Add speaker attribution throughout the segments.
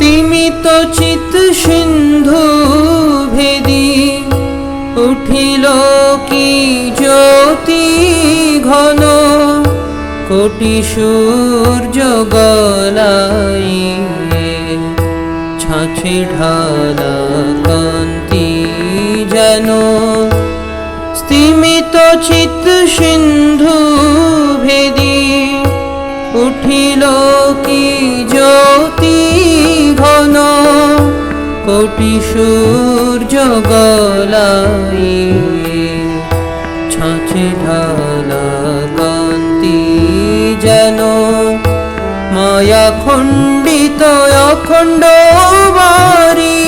Speaker 1: স্তিমিত চিত সিন্ধু ভেদি উঠিল কি জ্যোতি ঘন? কোটি সূর্য গলাইয়ে ছাঁচে ঢালা কান্তি যেন। স্তিমিত চিত সিন্ধু ভেদি উঠিল কোটি সূর্য গলাইয়ে ছাঁচে ঢালা কান্তি যেন মায়া খণ্ডিত অখণ্ড বাড়ি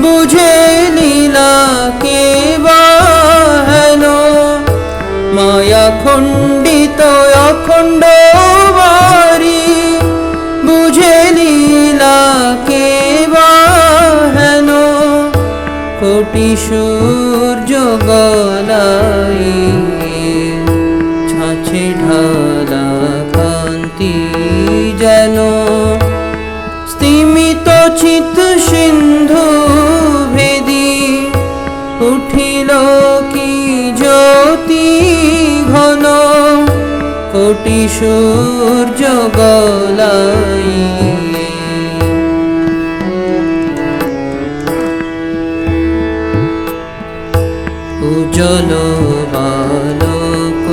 Speaker 1: বুঝে লীলা কে হেন? মায়া খণ্ডিত অখণ্ড সূর্য গলাইয়ে ছাঁচে ঢালা কান্তি যেন। স্তিমিত চিত সিন্ধু ভেদি উঠিল কি জ্যোতি ঘন। কোটি সূর্য গলাইয়ে উজ্জ্বল বালক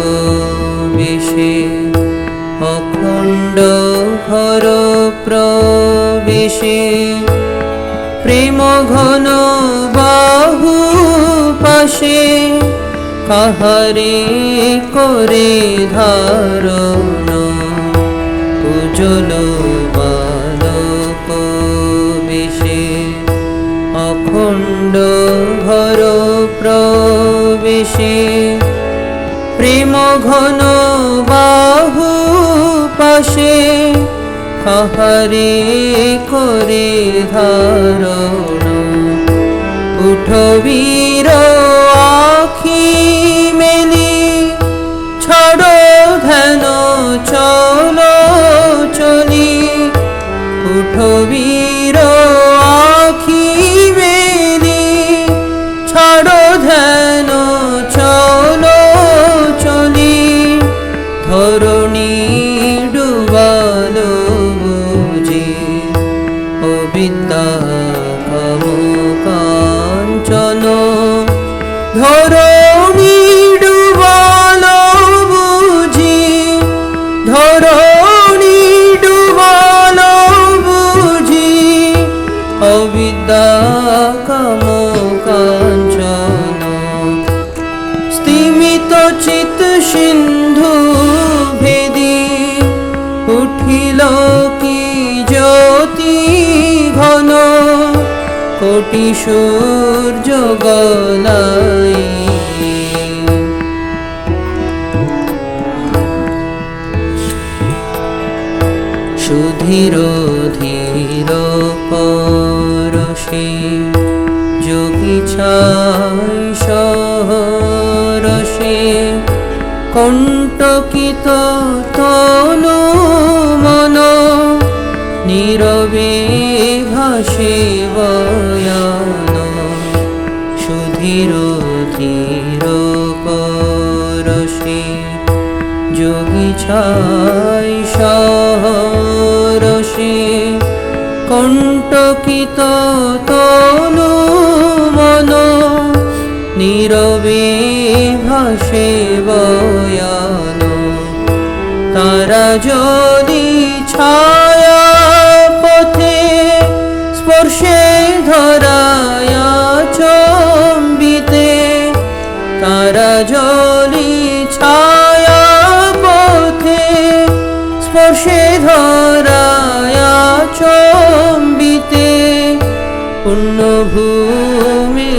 Speaker 1: বেশে অখণ্ড ঘর প্রবেশে প্রেম ঘন বাহু পাশে কাহারে করে ধারণ উজ্জ্বল বালক অখণ্ড ভর প্রবেশে। প্রেম ঘন বাহু পাশে। হরে করে ধারণ ধরণী ডুবালো বুঝি ধরণী ডুবালো বুঝি অবিদ্যা কাম কাঞ্চন। স্তিমিত চিত সিন্ধু ভেদি উঠিল সূর্য গলাই সুধীর ধীর পরশে যোগী ছাই সহরসে কণ্টকিত তনু মন নীরবে ভাসে পরশে যোগী ছাই সহরসি। কণ্টকিত তনু মন নীরবে ভাসে বয়ান। তারা যদি ছায়া স্পর্শে ধরায় চম্বিতে পূর্ণ ভূমি